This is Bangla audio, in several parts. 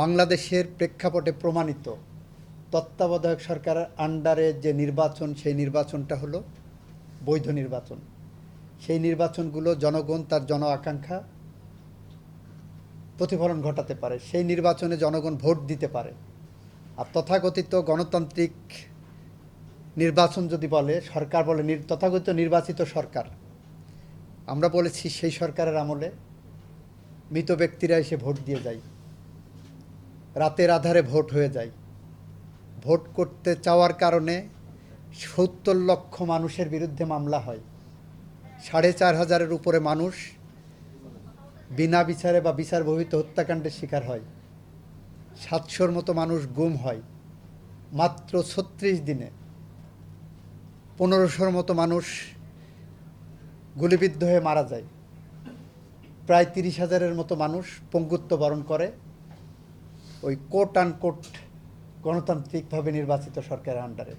বাংলাদেশের প্রেক্ষাপটে প্রমাণিত তত্ত্বাবধায়ক সরকারের আন্ডারে যে নির্বাচন, সেই নির্বাচনটা হলো বৈধ নির্বাচন। সেই নির্বাচনগুলো জনগণ তার জন আকাঙ্ক্ষা প্রতিফলন ঘটাতে পারে, সেই নির্বাচনে জনগণ ভোট দিতে পারে। আর তথাকথিত গণতান্ত্রিক নির্বাচন যদি বলে, সরকার বলে তথাকথিত নির্বাচিত সরকার, আমরা বলেছি সেই সরকারের আমলে মৃত ব্যক্তিরা এসে ভোট দিয়ে যায়। রাতের আধারে ভোট হয়ে যায়। ভোট করতে চাওয়ার কারণে সত্তর লক্ষ মানুষের বিরুদ্ধে মামলা হয়। সাড়ে চার হাজারের উপরে মানুষ বিনা বিচারে বা বিচার বহিত হত্যাকাণ্ডের শিকার হয়। সাতশোর মতো মানুষ গুম হয় মাত্র ছত্রিশ দিনে। পনেরোশোর মতো মানুষ গুলিবিদ্ধ হয়ে মারা যায়। প্রায় তিরিশ হাজারের মতো মানুষ পঙ্গুত্ব বরণ করে। ওই কোট আন কোট গণতান্ত্রিকভাবে নির্বাচিত সরকারের আন্ডারে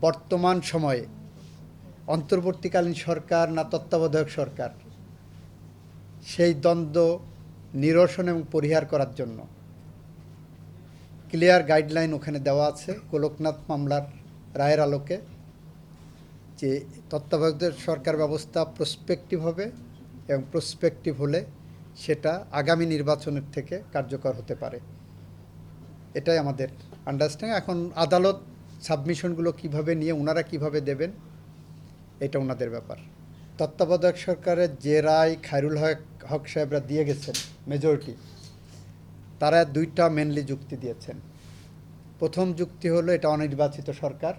বর্তমান সময়ে অন্তর্বর্তীকালীন সরকার না তত্ত্বাবধায়ক সরকার, সেই দ্বন্দ্ব, নিরসন এবং পরিহার করার জন্য ক্লিয়ার গাইডলাইন ওখানে দেওয়া আছে গোলকনাথ মামলার রায়ের আলোকে যে তত্ত্বাবধায়ক সরকার ব্যবস্থা প্রসপেক্টিভ হবে এবং প্রসপেক্টিভ হলে সেটা আগামী নির্বাচনের থেকে কার্যকর হতে পারে। এটাই আমাদের আন্ডারস্ট্যান্ডিং এখন আদালত সাবমিশনগুলো কীভাবে নিয়ে ওনারা কীভাবে দেবেন, এটা ওনাদের ব্যাপার। তত্ত্বাবধায়ক সরকারের যে রায় খায়রুল হক হক সাহেবরা দিয়ে গেছেন মেজরিটি তারা দুইটা মেনলি যুক্তি দিয়েছেন। প্রথম যুক্তি হলো, এটা অনির্বাচিত সরকার।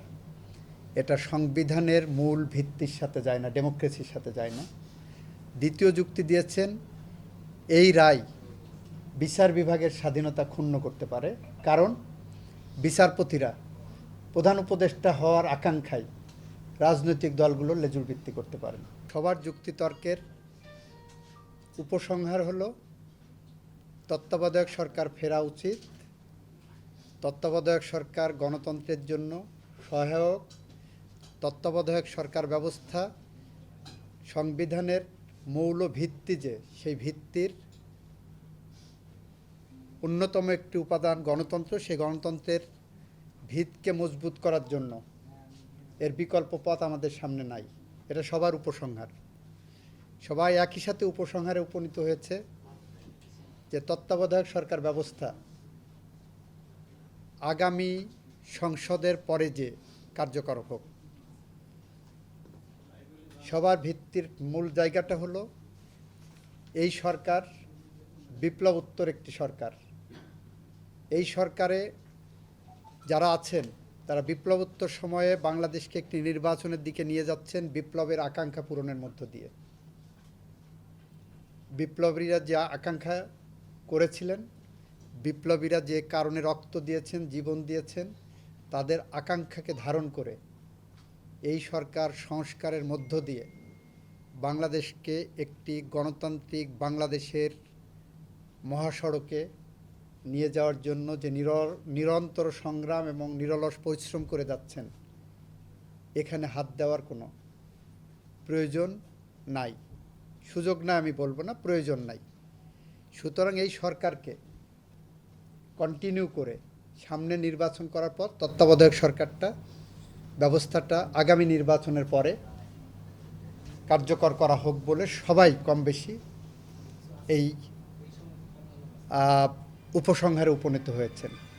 এটা সংবিধানের মূল ভিত্তির সাথে যায় না ডেমোক্রেসির সাথে যায় না। দ্বিতীয় যুক্তি দিয়েছেন, এই রায় বিচার বিভাগের স্বাধীনতা ক্ষুণ্ণ করতে পারে। কারণ বিচারপতিরা প্রধান উপদেষ্টা হওয়ার আকাঙ্ক্ষায় রাজনৈতিক দলগুলো লেজুর ভিত্তি করতে পারেন সবার যুক্তিতর্কের উপসংহার হল, তত্ত্বাবধায়ক সরকার ফেরা উচিত, তত্ত্বাবধায়ক সরকার গণতন্ত্রের জন্য সহায়ক, তত্ত্বাবধায়ক সরকার ব্যবস্থা, সংবিধানের মৌল ভিত্তি যে, সেই ভিত্তির অন্যতম একটি উপাদান গণতন্ত্র, সেই গণতন্ত্রের ভিতকে মজবুত করার জন্য এর বিকল্প পথ আমাদের সামনে নাই। এটা সবার উপসংহার। সবাই একই সাথে উপসংহারে উপনীত হয়েছে যে তত্ত্বাবধায়ক সরকার ব্যবস্থা আগামী সংসদের পরে যে কার্যকর হোক। সবার ভিত্তির মূল জায়গাটা হলো এই সরকার বিপ্লবোত্তর একটি সরকার। এই সরকারে যারা আছেন, তারা বিপ্লবোত্তর সময়ে বাংলাদেশকে একটি নির্বাচনের দিকে নিয়ে যাচ্ছেন বিপ্লবের আকাঙ্ক্ষা পূরণের মধ্য দিয়ে। বিপ্লবীরা যে আকাঙ্ক্ষা করেছিলেন, বিপ্লবীরা যে কারণে রক্ত দিয়েছেন, জীবন দিয়েছেন, তাদের আকাঙ্ক্ষাকে ধারণ করে এই সরকার সংস্কারের মধ্য দিয়ে বাংলাদেশকে একটি গণতান্ত্রিক বাংলাদেশের মহাসড়কে নিয়ে যাওয়ার জন্য যে নিরর নিরন্তর সংগ্রাম এবং নিরলস পরিশ্রম করে যাচ্ছেন, এখানে হাত দেওয়ার কোনো প্রয়োজন নাই। সুযোগ না আমি বলব না, প্রয়োজন নাই। সুতরাং এই সরকারকে কন্টিনিউ করে সামনে নির্বাচন করার পর তত্ত্বাবধায়ক সরকারটা ব্যবস্থাটা আগামী নির্বাচনের পরে কার্যকর করা হোক বলে সবাই কম বেশি এই উপসংহারে উপনীত হয়েছেন।